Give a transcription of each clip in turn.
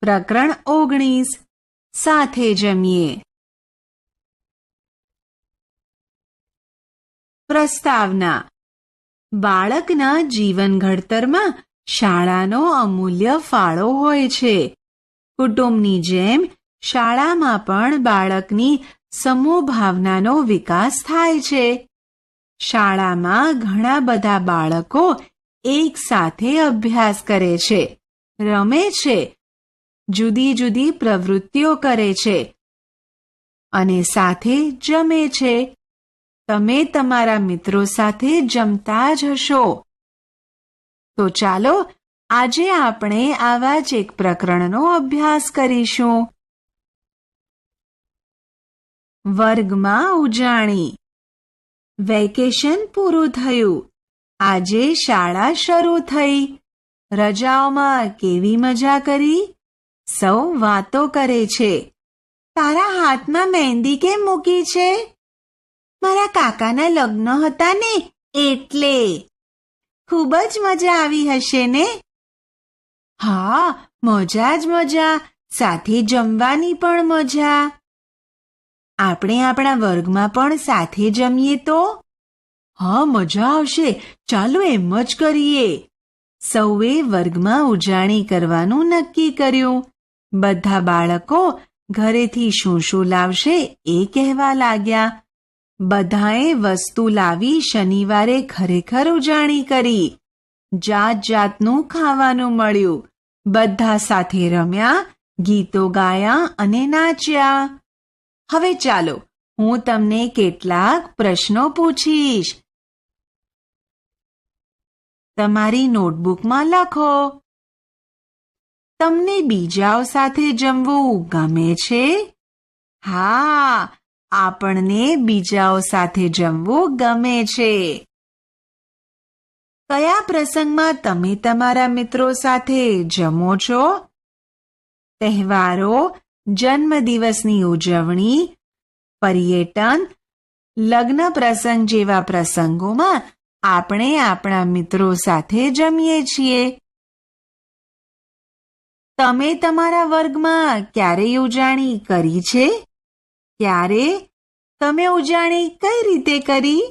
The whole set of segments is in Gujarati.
પ્રકરણ ઓગણીસ. સાથે જમીએ. પ્રસ્તાવના. બાળકના જીવન ઘડતરમાં શાળાનો અમૂલ્ય ફાળો હોય છે. કુટુંબની જેમ શાળામાં પણ બાળકની સમૂહ ભાવનાનો વિકાસ થાય છે. શાળામાં ઘણા બધા બાળકો એક સાથે અભ્યાસ કરે છે, રમે છે જુદી જુદી પ્રવૃત્તિઓ કરે છે અને સાથે જમે છે. તમે તમારા મિત્રો સાથે જમતા જ હશો. તો ચાલો, આજે આપણે આવા જ એક પ્રકરણનો અભ્યાસ કરીશું. વર્ગમાં ઉજાણી. વેકેશન પૂરું થયું. આજે શાળા શરૂ થઈ. રજાઓમાં કેવી મજા કરી? સૌ વાતો કરે છે. તારા હાથમાં મહેંદી કેમ મૂકી છે? મારા કાકાના લગ્ન હતા ને, એટલે. ખૂબ જ મજા આવી હશે ને? હા, મજા જ મજા, સાથે જમવાની પણ મજા. આપણે આપણા વર્ગમાં પણ સાથે જમીએ તો? હા, મજા આવશે. ચાલો એમ જ કરીએ. સૌએ વર્ગમાં ઉજાણી કરવાનું નક્કી કર્યું. બધા બાળકો ઘરેથી શું શું લાવશે એ કહેવા લાગ્યા. બધાએ વસ્તુ લાવી શનિવારે ખરેખર ઉજાણી કરી. જાત જાતનું ખાવાનું મળ્યું. બધા સાથે રમ્યા, ગીતો ગાયા અને નાચ્યા. હવે ચાલો, હું તમને કેટલાક પ્રશ્નો પૂછીશ. તમારી નોટબુકમાં લખો. તમને બીજાઓ સાથે જમવું ગમે છે? હા, આપણને બીજાઓ સાથે જમવું ગમે છે. કયા પ્રસંગમાં તમે તમારા મિત્રો સાથે જમો છો? તહેવારો, જન્મદિવસની ઉજવણી, પર્યટન, લગ્ન પ્રસંગ જેવા પ્રસંગોમાં આપણે આપણા મિત્રો સાથે જમીએ છીએ. તમે તમારા વર્ગમાં ક્યારે ઉજાણી કરી છે? ક્યારે? તમે ઉજાણી કઈ રીતે કરી?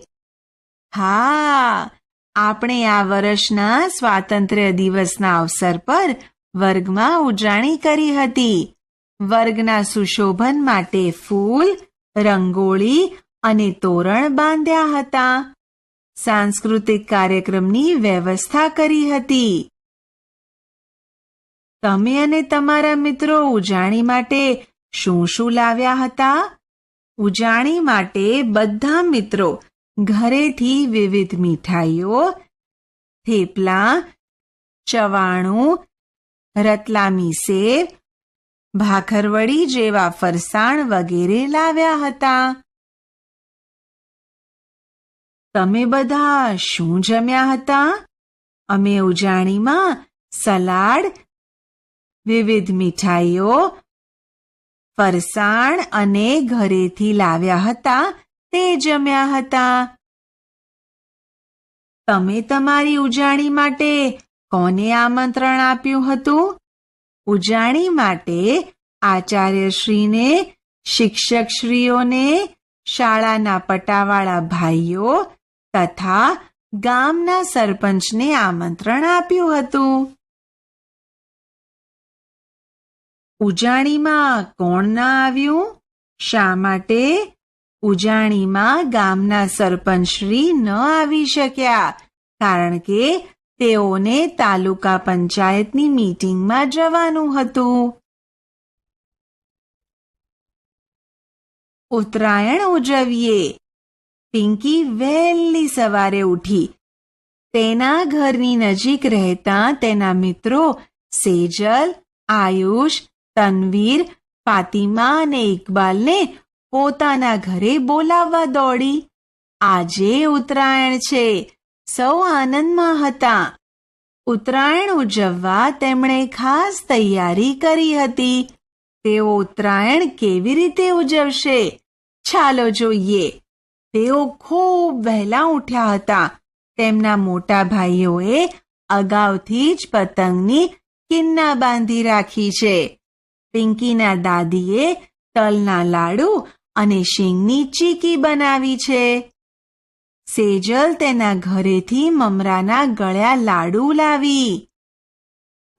હા, આપણે આ વર્ષના સ્વાતંત્ર્ય દિવસના અવસર પર વર્ગમાં ઉજાણી કરી હતી. વર્ગના સુશોભન માટે ફૂલ, રંગોળી અને તોરણ બાંધ્યા હતા. સાંસ્કૃતિક કાર્યક્રમની વ્યવસ્થા કરી હતી. તમે અને તમારા મિત્રો ઉજાણી માટે શું શું લાવ્યા હતા? ઉજાણી માટે બધા મિત્રો ઘરેથી વિવિધ મીઠાઈઓ, થેપલા, ચવાણું રતલામી સેવ ભાખરવડી જેવા ફરસાણ વગેરે લાવ્યા હતા. તમે બધા શું જમ્યા હતા? અમે ઉજાણીમાં સલાડ વિવિધ મીઠાઈઓ, ફરસાણ અને ઘરેથી લાવ્યા હતા. તે જમ્યા હતા. તમે તમારી ઉજાણી માટે કોને આમંત્રણ આપ્યું હતું? ઉજાણી માટે આચાર્યશ્રીને, શિક્ષકશ્રીઓને, શાળાના પટાવાળા ભાઈઓ તથા ગામના સરપંચને આમંત્રણ આપ્યું હતું. ઉજાણીમાં કોણ ના આવ્યું? શા માટે? ઉજાણીમાં ગામના સરપંચશ્રી ન આવી શક્યા, કારણ કે તેઓને તાલુકા પંચાયતની મીટિંગમાં જવાનું હતું. ઉત્તરાયણ ઉજવીએ. પિંકી વહેલી સવારે ઉઠી. તેના ઘરની નજીક રહેતા તેના મિત્રો સેજલ, આયુષ તનવીર, ફાતિમા અને ઇકબાલને પોતાના ઘરે બોલાવવા દોડી. આજે ઉત્તરાયણ છે. સૌ આનંદમાં હતા. ઉત્તરાયણ ઉજવવા તેમણે ખાસ તૈયારી કરી હતી. તેઓ ઉત્તરાયણ કેવી રીતે ઉજવશે? ચાલો જોઈએ. તેઓ ખૂબ વહેલા ઉઠ્યા હતા. તેમના મોટા ભાઈઓએ અગાઉથી જ પતંગની કિન્ના બાંધી રાખી છે. પિંકીના દાદીએ તલના લાડુ અને શીંગની ચીકી બનાવી છે. સેજલ તેના ઘરેથી મમરાના ગળ્યા લાડુ લાવી.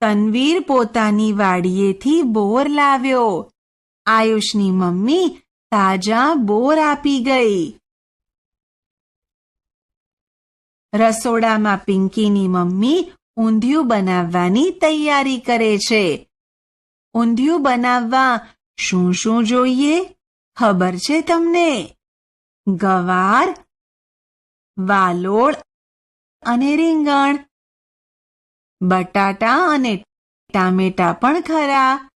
તનવીર પોતાની વાડીએથી બોર લાવ્યો. આયુષની મમ્મી તાજા બોર આપી ગઈ. રસોડામાં પિંકીની મમ્મી ઊંધિયું બનાવવાની તૈયારી કરે છે. ઊંધિયું બનાવવા. શું શું જોઈએ? ખબર છે તમને? ગવાર, વાલોળ અને રીંગણ. બટાટા અને ટામેટા પણ ખરા.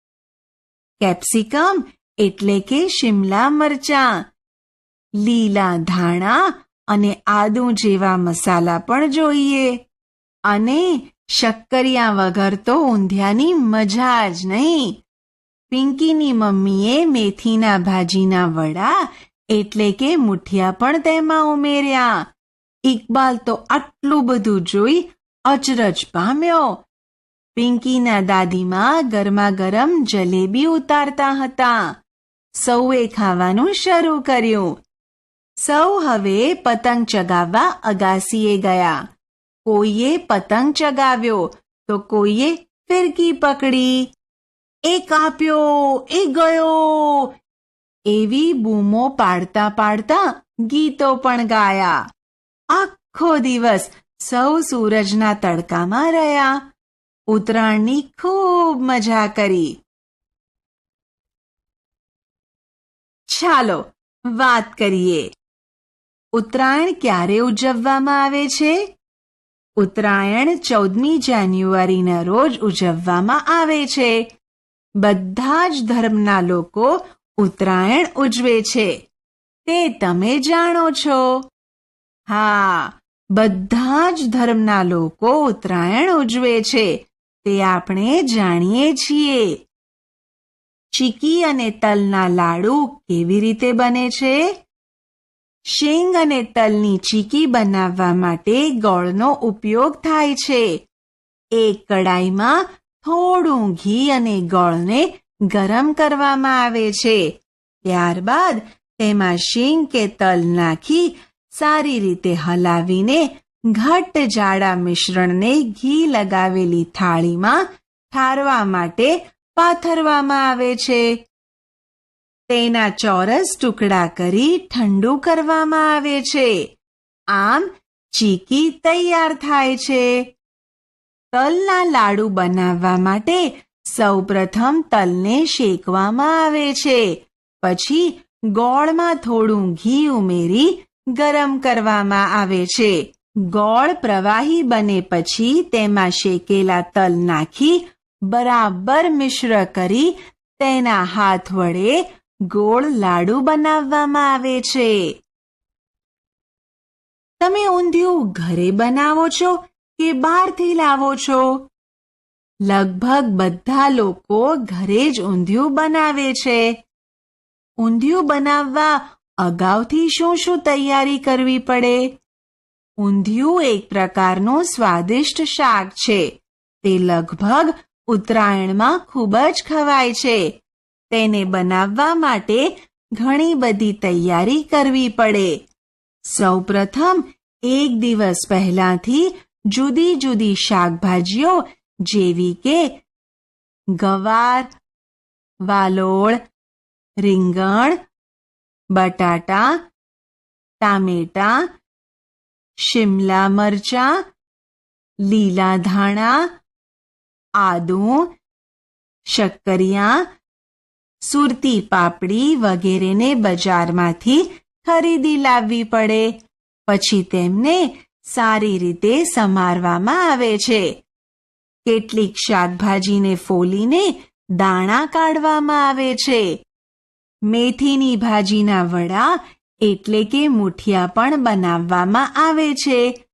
કેપ્સિકમ એટલે કે શિમલા મરચાં. લીલા ધાણા અને આદુ જેવા મસાલા પણ જોઈએ. અને શક્કરિયા વગર તો ઊંધિયાની મજા જ નહીં. પિંકીની મમ્મીએ મેથીના ભાજીના વડા એટલે કે મુઠિયા પણ તેમાં ઉમેર્યા. ઇકબાલ તો આટલું બધું જોઈ અચરજ પામ્યો. પિંકીના દાદીમાં ગરમા ગરમ જલેબી ઉતારતા હતા. સૌએ ખાવાનું શરૂ કર્યું. સૌ હવે પતંગ ચગાવવા અગાસીએ ગયા. કોઈએ પતંગ ચગાવ્યો તો કોઈએ ફિરકી પકડી. એ કાપ્યો એ ગયો. એવી બૂમો પાડતા પાડતા ગીતો પણ ગાયા. આખો દિવસ સૌ સૂરજના તડકામાં રહ્યા. ઉત્તરાયણની ખૂબ મજા કરી. ચાલો વાત કરીએ. ઉત્તરાયણ ક્યારે ઉજવવામાં આવે છે? ઉત્તરાયણ ચૌદમી જાન્યુઆરીના રોજ ઉજવવામાં આવે છે. બધા જ ધર્મના લોકો ઉત્તરાયણ ઉજવે છે. તે તમે જાણો છો. હા, બધા જ ધર્મના લોકો ઉત્તરાયણ ઉજવે છે. તે આપણે જાણીએ છીએ. ચીકી અને તલના લાડુ કેવી રીતે બને છે? શીંગ અને તલની ચીકી બનાવવા માટે ગોળનો ઉપયોગ થાય છે. એક કડાઈમાં થોડું ઘી અને ગોળને ગરમ કરવામાં આવે છે. ત્યારબાદ તેમાં શીંગ કે તલ નાખી સારી રીતે હલાવીને ઘટ્ટ જાડા મિશ્રણને ઘી લગાવેલી થાળીમાં ઠારવા માટે પાથરવામાં આવે છે. તેના ચોરસ ટુકડા કરી ઠંડુ કરવામાં આવે છે. આમ ચીકી તૈયાર થાય છે. તલના લાડુ બનાવવા માટે સૌપ્રથમ તલને શેકવામાં આવે છે. પછી ગોળમાં થોડું ઘી ઉમેરી ગરમ કરવામાં આવે છે. ગોળ પ્રવાહી બને પછી તેમાં શેકેલા તલ નાખી બરાબર મિશ્ર કરી તેના હાથ વડે ગોળ લાડુ બનાવવામાં આવે છે. તમે ઊંધિયું ઘરે બનાવો છો કે બહારથી લાવો છો? લગભગ બધા લોકો ઘરે જ ઊંધિયું બનાવે છે. ઊંધિયું બનાવવા અગાઉથી શું શું તૈયારી કરવી પડે? ઊંધિયું એક પ્રકારનું સ્વાદિષ્ટ શાક છે. તે લગભગ ઉત્તરાયણમાં ખૂબ જ ખવાય છે. તેને બનાવવા માટે ઘણી બધી તૈયારી કરવી પડે. સૌપ્રથમ, એક દિવસ પહેલાથી જુદી જુદી શાકભાજીઓ જેવી કે ગવાર, વાલોળ, રીંગણ, બટાટા, ટામેટા, શિમલા મરચાં, લીલા ધાણા, આદુ, શક્કરિયા સુરતી પાપડી વગેરેને બજારમાંથી ખરીદી લાવવી પડે. પછી તેમને સારી રીતે સમારવામાં આવે છે. કેટલીક શાકભાજીને ફોલીને દાણા કાઢવામાં આવે છે. મેથીની ભાજીના વડા એટલે કે મુઠિયા પણ બનાવવામાં આવે છે.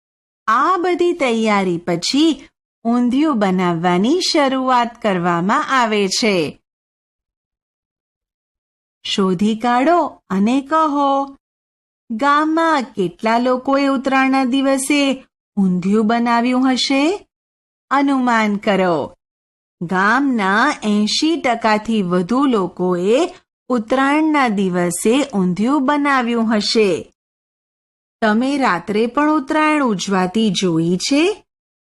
આ બધી તૈયારી પછી ઊંધિયું બનાવવાની શરૂઆત કરવામાં આવે છે. શોધી કાઢો અને કહો, ગામમાં કેટલા લોકોએ ઉત્તરાયણના દિવસે ઊંધિયું બનાવ્યું હશે? અનુમાન કરો. ગામના એંશી ટકાથી વધુ લોકોએ ઉત્તરાયણના દિવસે ઊંધિયું બનાવ્યું હશે. તમે રાત્રે પણ ઉત્તરાયણ ઉજવાતી જોઈ છે?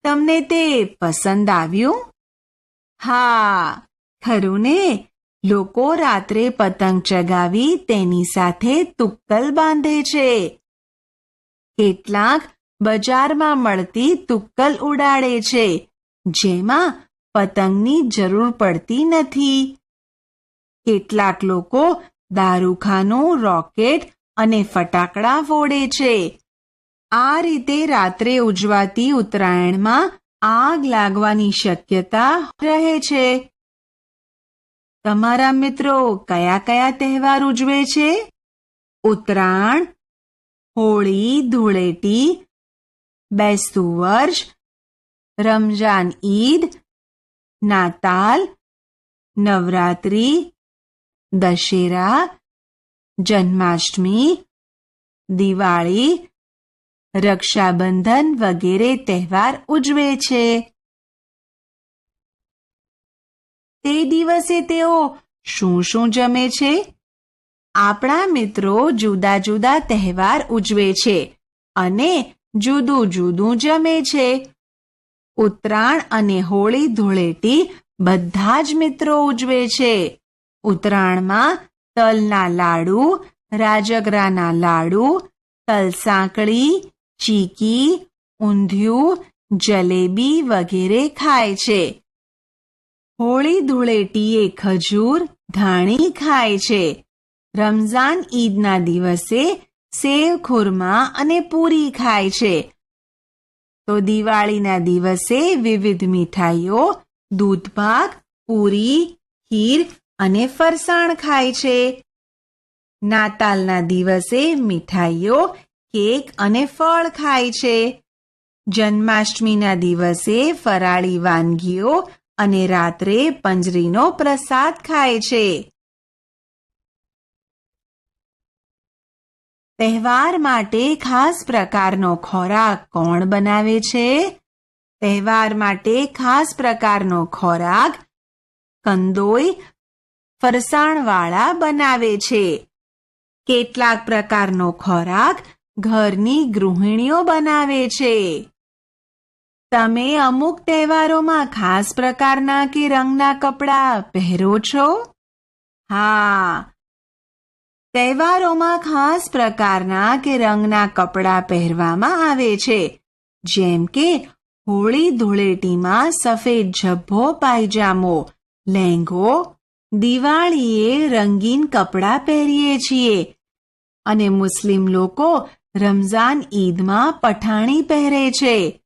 તમને તે પસંદ આવ્યું? હા, ખરું ને. લોકો રાત્રે પતંગ ચગાવી તેની સાથે તુક્કલ બાંધે છે. કેટલાક બજારમાં મળતી તુક્કલ ઉડાડે છે, જેમાં પતંગની જરૂર પડતી નથી. કેટલાક લોકો દારૂખાનું, રોકેટ અને ફટાકડા ફોડે છે. આ રીતે રાત્રે ઉજવાતી ઉત્તરાયણમાં આગ લાગવાની શક્યતા રહે છે. તમારા મિત્રો કયા કયા તહેવાર ઉજવે છે? ઉત્તરાયણ, હોળી, ધૂળેટી, બેસતું વર્ષ રમજાન ઈદ, નાતાલ, નવરાત્રી, દશેરા, જન્માષ્ટમી, દિવાળી, રક્ષાબંધન વગેરે તહેવાર ઉજવે છે. તે દિવસે તેઓ શું શું જમે છે? આપણા મિત્રો જુદા જુદા તહેવાર ઉજવે છે અને જુદું જુદું જમે છે. ઉત્તરાયણ અને હોળી ધૂળેટી બધા જ મિત્રો ઉજવે છે. ઉત્તરાયણમાં તલના લાડુ, રાજગરાના લાડુ, તલસાંકળી, ચીકી, ઊંધિયું, જલેબી વગેરે ખાય છે. હોળી ધૂળેટીએ ખજૂર, ધાણી ખાય છે. રમઝાન ઈદના દિવસે સેવ, ખુરમા અને પૂરી ખાય છે. તો દિવાળીના દિવસે વિવિધ મીઠાઈઓ દૂધપાક પૂરી, ખીર અને ફરસાણ ખાય છે. નાતાલના દિવસે મીઠાઈઓ, કેક અને ફળ ખાય છે. જન્માષ્ટમીના દિવસે ફરાળી વાનગીઓ અને રાત્રે પંજરીનો પ્રસાદ ખાય છે. તહેવાર માટે ખાસ પ્રકારનો ખોરાક કોણ બનાવે છે? તહેવાર માટે ખાસ પ્રકારનો ખોરાક કંદોઈ, ફરસાણવાળા બનાવે છે. કેટલાક પ્રકારનો ખોરાક ઘરની ગૃહિણીઓ બનાવે છે. તમે અમુક તહેવારોમાં ખાસ પ્રકારના કે રંગના કપડાં પહેરો છો? હા. તહેવારોમાં ખાસ પ્રકારના કે રંગના કપડાં પહેરવામાં આવે છે. જેમ કે હોળી ધૂળેટીમાં સફેદ ઝભ્ભો પાયજામો, લહેંગો, દિવાળીએ રંગીન કપડાં પહેરીએ છીએ. અને મુસ્લિમ લોકો રમઝાન ઈદમાં પઠાણી પહેરે છે.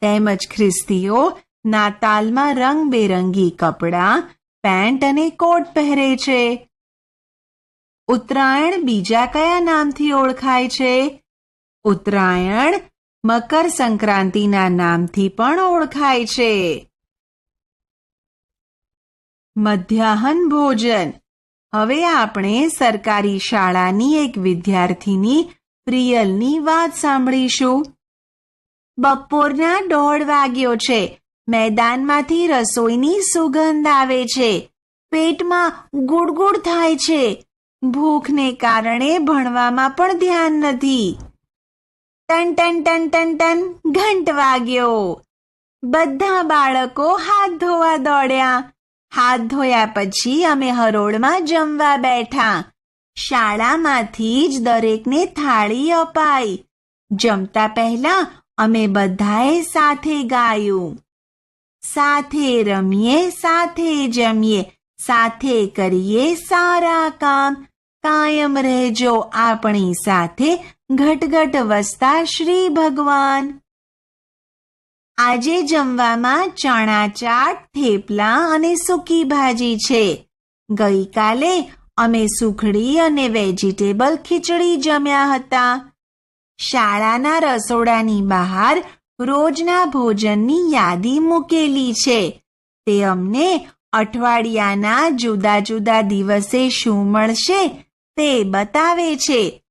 તેમજ ખ્રિસ્તીઓ નાતાલમાં રંગબેરંગી કપડાં, પેન્ટ અને કોટ પહેરે છે. ઉત્તરાયણ બીજા કયા નામથી ઓળખાય છે? ઉત્તરાયણ મકર સંક્રાંતિના નામથી પણ ઓળખાય છે. મધ્યાહન ભોજન. હવે આપણે સરકારી શાળાની એક વિદ્યાર્થીની પ્રિયલની વાત સાંભળીશું. બપોરના દોઢ વાગ્યો છે. મેદાનમાંથી રસોઈની સુગંધ આવે છે. પેટમાં ગુડગુડ થાય છે. ભૂખને કારણે ભણવામાં પણ ધ્યાન નથી. ટન ટન ટન ટન ટન ઘંટ વાગ્યો. બધા બાળકો હાથ ધોવા દોડ્યા. હાથ ધોયા પછી અમે હરોળમાં જમવા બેઠા. શાળામાંથી જ દરેકને થાળી અપાઈ. જમતા પહેલા અમે બધાએ સાથે ગાયું. સાથે રમીએ, સાથે જમીએ, સાથે કરીએ સારા કામ. કાયમ રહેજો આપણી સાથે ઘટઘટ વસતા શ્રી ભગવાન. આજે જમવામાં ચણા ચાટ, થેપલા અને સૂકી ભાજી છે. ગઈકાલે અમે સુખડી અને વેજીટેબલ ખીચડી જમ્યા હતા. શાળાના રસોડાની બહાર રોજના ભોજનની યાદી મૂકેલી છે. તે અમને અઠવાડિયાના જુદા જુદા દિવસે શું મળશે તે બતાવે છે.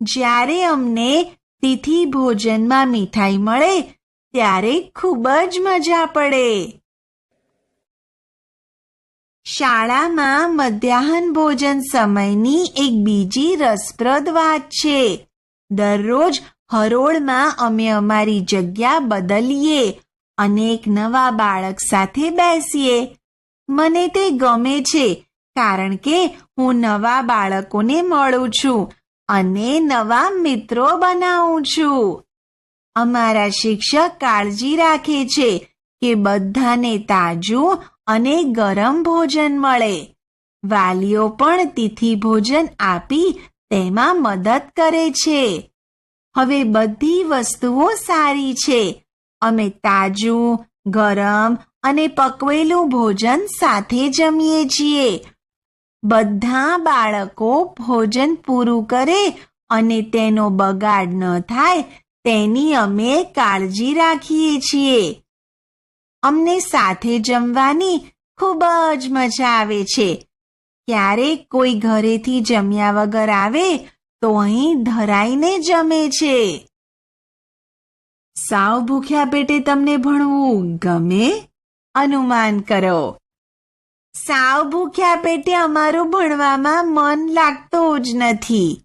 જ્યારે અમને તિથિ ભોજનમાં મીઠાઈ મળે, ત્યારે ખૂબ જ મજા પડે. શાળામાં મધ્યાહન ભોજન સમયની એક બીજી રસપ્રદ વાત છે. દરરોજ હરોળમાં અમે અમારી જગ્યા બદલીએ અને એક નવા બાળક સાથે બેસીએ. મને તે ગમે છે, કારણ કે હું નવા બાળકોને મળું છું અને નવા મિત્રો બનાવું છું. અમારા શિક્ષક કાળજી રાખે છે કે બધાને તાજું અને ગરમ ભોજન મળે. વાલીઓ પણ તિથિ ભોજન આપી તેમાં મદદ કરે છે. હવે બધી વસ્તુઓ સારી છે. અમે તાજું, ગરમ અને પકવેલું ભોજન સાથે જમીએ છીએ. બધા બાળકો ભોજન પૂરું કરે અને તેનો બગાડ ન થાય તેની અમે કાળજી રાખીએ છીએ. અમને સાથે જમવાની ખૂબ જ મજા આવે છે. ક્યારેક કોઈ ઘરેથી જમ્યા વગર આવે, તો અહીં ધરાઈને જમે છે. સાવ ભૂખ્યા પેટે તમને ભણવું ગમે? અનુમાન કરો. સાવ ભૂખ્યા પેટે અમારું ભણવામાં મન લાગતું જ નથી.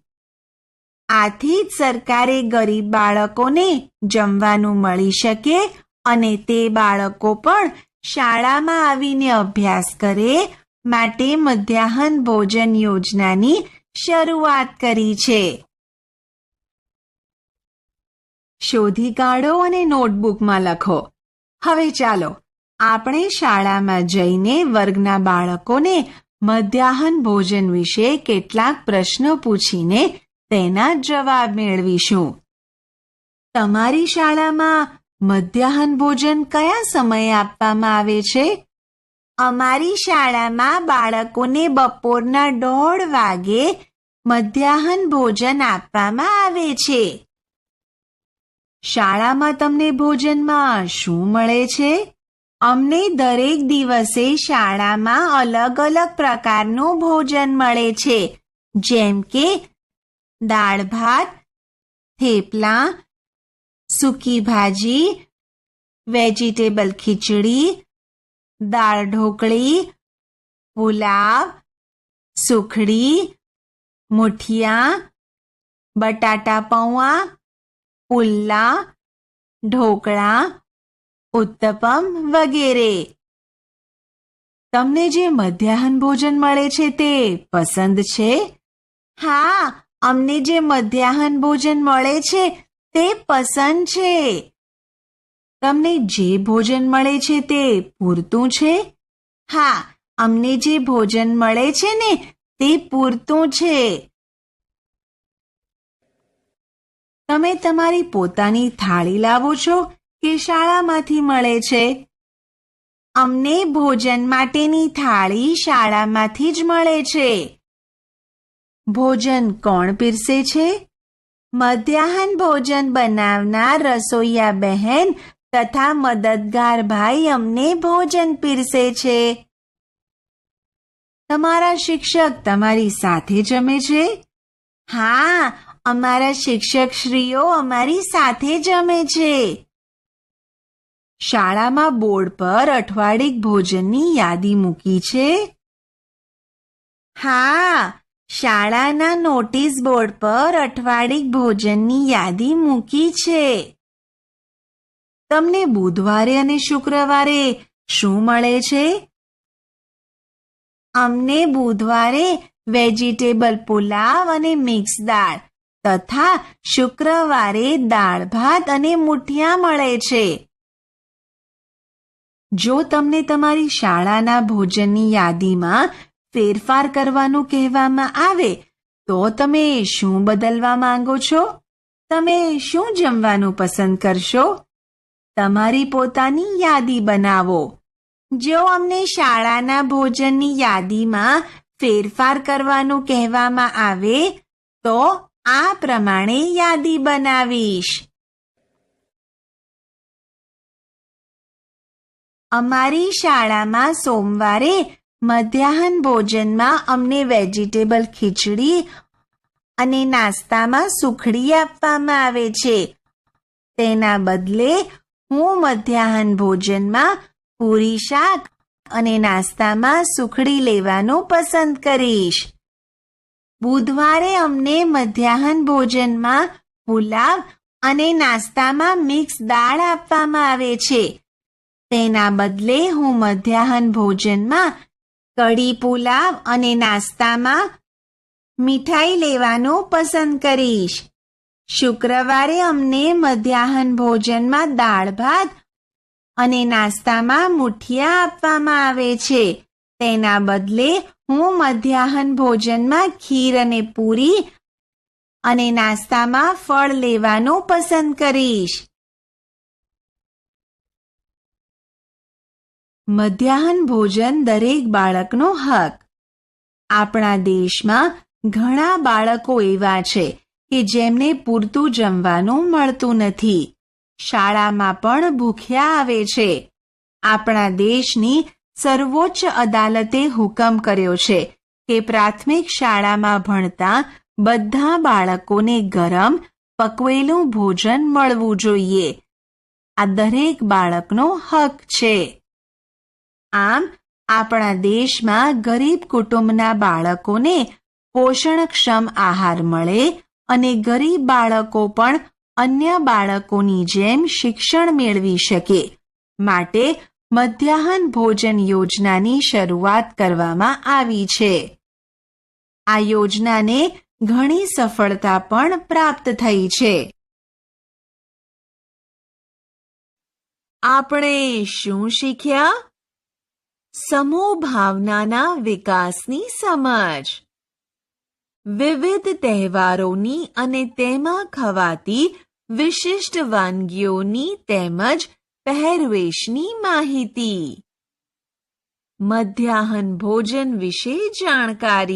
આથી જ સરકારે ગરીબ બાળકોને જમવાનું મળી શકે અને તે બાળકો પણ શાળામાં આવીને અભ્યાસ કરે માટે મધ્યાહન ભોજન યોજનાની શરૂઆત કરી છે. શોધી કાઢો અને નોટબુકમાં લખો. હવે ચાલો, આપણે શાળામાં જઈને વર્ગના બાળકોને મધ્યાહન ભોજન વિશે કેટલાક પ્રશ્નો પૂછીને તેના જવાબ મેળવીશું. તમારી શાળામાં મધ્યાહન ભોજન કયા સમયે આપવામાં આવે છે? અમારી શાળામાં બાળકોને બપોરના દોઢ વાગે મધ્યાહન ભોજન આપવામાં આવે છે. શાળામાં તમને ભોજનમાં શું મળે છે? અમને દરેક દિવસે શાળામાં અલગ અલગ પ્રકારનું ભોજન મળે છે. જેમ કે દાળ ભાત, થેપલા, સૂકી ભાજી, વેજીટેબલ ખીચડી દાળ ઢોકળી પુલાવ, સુખડી, મુઠિયા, બટાટા પૌવા પુલ્લા ઢોકળા, ઉત્તપમ વગેરે. તમને જે મધ્યાહન ભોજન મળે છે તે પસંદ છે? હા, અમને જે મધ્યાહન ભોજન મળે છે તે પસંદ છે. તમને જે ભોજન મળે છે તે પૂરતું છે? હા. અમને જે ભોજન મળે છે ને તે પૂરતું છે. તમે તમારી પોતાની થાળી લાવો છો કે શાળામાંથી મળે છે? અમને ભોજન માટેની થાળી શાળામાંથી જ મળે છે. ભોજન કોણ પીરસે છે? મધ્યાહન ભોજન બનાવનાર રસોઈયા બહેન તથા મદદગાર ભાઈ અમને ભોજન પીરસે છે. તમારા શિક્ષક તમારી સાથે જમે છે? હા, અમારા શિક્ષક શ્રીઓ અમારી સાથે જમે છે. શાળામાં બોર્ડ પર અઠવાડિક ભોજનની યાદી મૂકી છે? હા, શાળાના નોટિસ બોર્ડ પર અઠવાડિક ભોજનની યાદી મૂકી છે. તમને બુધવારે અને શુક્રવારે શું મળે છે? અમને બુધવારે વેજીટેબલ પુલાવ અને મિક્સ દાળ તથા શુક્રવારે દાળ ભાત અને મુઠિયા મળે છે. જો તમને તમારી શાળાના ભોજનની યાદીમાં ફેરફાર કરવાનું કહેવામાં આવે, તો તમે શું બદલવા માંગો છો? તમે શું જમવાનું પસંદ કરશો? તમારી પોતાની યાદી બનાવો. જો અમને શાળાના ભોજનની યાદીમાં ફેરફાર કરવાનું કહેવામાં આવે, તો આ પ્રમાણે યાદી બનાવીશ. અમારી શાળામાં સોમવારે મધ્યાહન ભોજનમાં અમને વેજીટેબલ ખીચડી અને નાસ્તામાં સુખડી આપવામાં આવે છે. તેના બદલે હું મધ્યાહન ભોજનમાં પૂરી શાક અને નાસ્તામાં સુખડી લેવાનું પસંદ કરીશ. બુધવારે અમને મધ્યાહન ભોજનમાં પુલાવ અને નાસ્તામાં મિક્સ દાળ આપવામાં આવે છે. તેના બદલે હું મધ્યાહન ભોજનમાં કઢી પુલાવ અને નાસ્તામાં મીઠાઈ લેવાનું પસંદ કરીશ. શુક્રવારે અમને મધ્યાહન ભોજનમાં દાળ ભાત અને નાસ્તામાં મુઠિયા આપવામાં આવે છે. તેના બદલે હું મધ્યાહન ભોજનમાં ખીર અને પૂરી અને નાસ્તામાં ફળ લેવાનું પસંદ કરીશ. મધ્યાહન ભોજન દરેક બાળકનો હક. આપણા દેશમાં ઘણા બાળકો એવા છે કે જેમને પૂરતું જમવાનું મળતું નથી. શાળામાં પણ ભૂખ્યા આવે છે. આપણા દેશની સર્વોચ્ચ અદાલતે હુકમ કર્યો છે કે પ્રાથમિક શાળામાં ભણતા બધા બાળકોને ગરમ, પકવેલું ભોજન મળવું જોઈએ. આ દરેક બાળકનો હક છે. આમ, આપણા દેશમાં ગરીબ કુટુંબના બાળકોને પોષણક્ષમ આહાર મળે અને ગરીબ બાળકો પણ અન્ય બાળકોની જેમ શિક્ષણ મેળવી શકે. માટે મધ્યાહન ભોજન યોજનાની શરૂઆત કરવામાં આવી છે. આ યોજનાને ઘણી સફળતા પણ પ્રાપ્ત થઈ છે. આપણે શું શીખ્યા? સમૂહ ભાવનાના વિકાસની સમજ. વિવિધ તહેવારોની અને તેમાં ખવાતી વિશિષ્ટ વાનગીઓની તેમજ પહેરવેશની માહિતી. મધ્યાહન ભોજન વિશે જાણકારી.